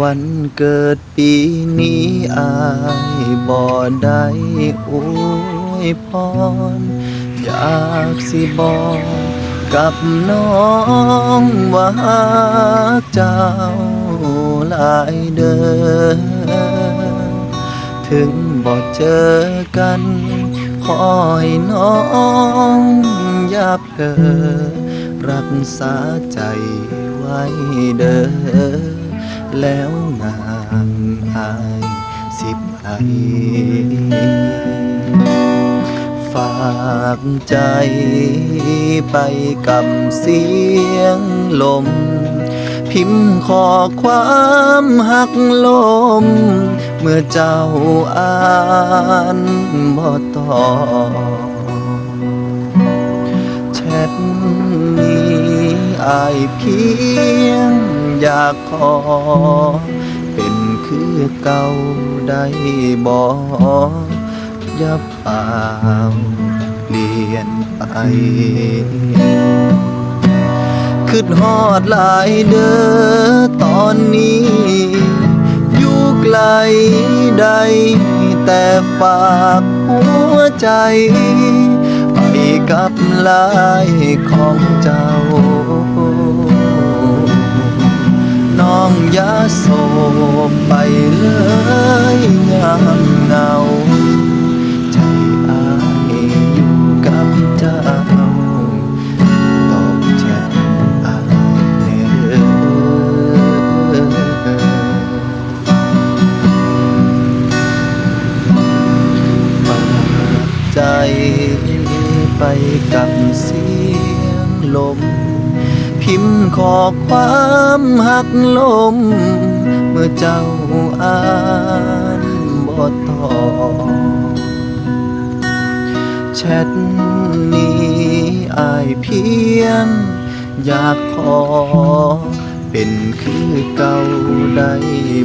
วันเกิดปีนี้อายบ่ได้อวยพรอยากสิบอกกับน้องว่าเจ้าหลายเด้อถึงบ่เจอกันขอให้น้องอย่าเพลอรักษาใจไว้เด้อ แล้วงานอายสิบไอฝากใจไปกับเสียงลม พิมพ์ขอความหักลม เมื่อเจ้าอ่านบ่ตอบแชทนี้อายเพียง อยากขอ เป็นคือเก่าได้บ่อย่าฝ่าเปลี่ยนไปคิดฮอดหลายเด้อตอนนี้ อยู่ไกลใดแต่ฝากหัวใจ ไปกับลายของเจ้า ยาโศกไปเลยยามเหงาใจอายอยู่กับเจ้าตอบแชทอายแน่เด้อฝากใจไปกับเสียงลม พิมพ์ขอความหักลม เมื่อเจ้าอ่านบ่ตอบแชทนี้อายเพียง อยากขอ เป็นคือเก่าได้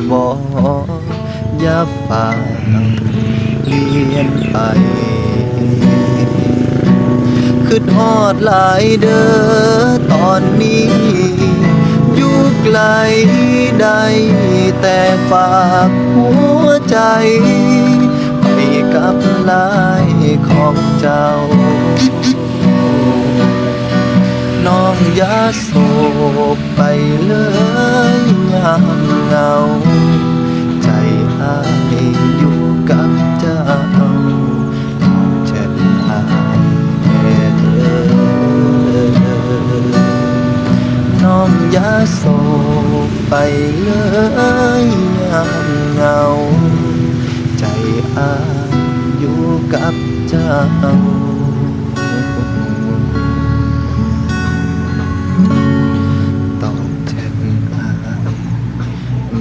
บ่อย่าฝ่าเลียนไป คิดฮอดหลายเด้อตอนนี้ อยู่ไกลใดแต่ฝากหัวใจไปกับลายของเจ้า น้องอย่าโศกไปเลย อย่าโศกไปเลยยามเหงา ใจอายอยู่กับเจ้าตอบแทนอาย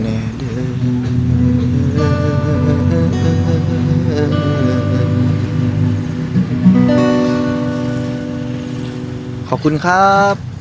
แน่เด้อขอบคุณครับ